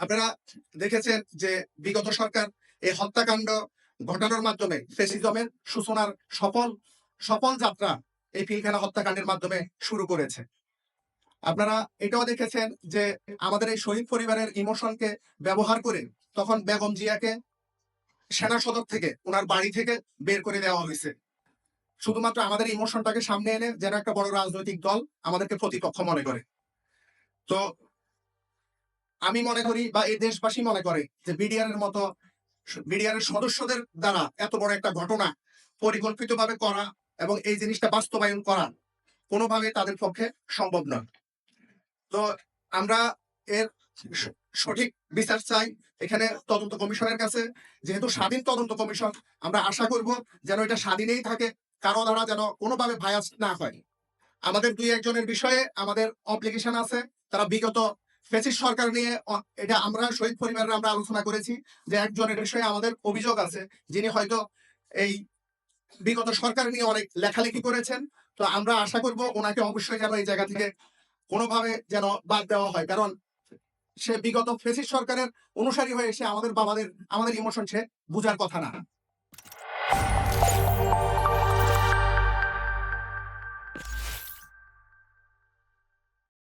আপনারা দেখেছেন যে বিগত সরকার এই হত্যাকাণ্ড ঘটানোর মাধ্যমে ফেসিজমের সূচনার সফল সফল যাত্রা এই পিলখানা হত্যাকাণ্ডের মাধ্যমে শুরু করেছে। আপনারা এটাও দেখেছেন যে আমাদের এই শহীদ পরিবারের ইমোশনকে ব্যবহার করে তখন বেগম জিয়াকে সেনা সদর থেকে, ওনার বাড়ি থেকে বের করে দেওয়া হয়েছে। শুধুমাত্র আমাদের ইমোশনটাকে সামনে এনে যেন একটা বড় রাজনৈতিক দল আমাদেরকে প্রতিপক্ষ মনে করে। তো আমি মনে করি বা এই দেশবাসী মনে করে যে বিডিআর এর মতো বিডিআর এর সদস্যদের দ্বারা এত বড় একটা ঘটনা পরিকল্পিতভাবে করা এবং এই জিনিসটা বাস্তবায়ন করা কোনোভাবে তাদের পক্ষে সম্ভব নয়। তো আমরা এর সঠিক বিচার চাই এখানে তদন্ত কমিশনের কাছে। যেহেতু স্বাধীন তদন্ত কমিশন, আমরা আশা করব যেন এটা স্বাধীনেই থাকে, কারও দ্বারা যেন কোনোভাবে ভায়াস না হয়। আমাদের দুই একজনের বিষয়ে আমাদের অব্লিগেশন আছে, তারা বিগত ফেসিস সরকার নিয়ে এটা আমরা, শহীদ পরিবারের আমরা আলোচনা করেছি যে একজনের বিষয়ে আমাদের অভিযোগ আছে, যিনি হয়তো এই বিগত সরকার নিয়ে অনেক লেখালেখি করেছেন। তো আমরা আশা করব ওনাকে অবশ্যই যেন এই জায়গা থেকে কোনোভাবে যেন বাদ দেওয়া হয়। কারণ সে বিগত ফেসিস সরকারের অনুসারী হয়ে এসে আমাদের বাবাদের, আমাদের ইমোশন সে বুঝার কথা না।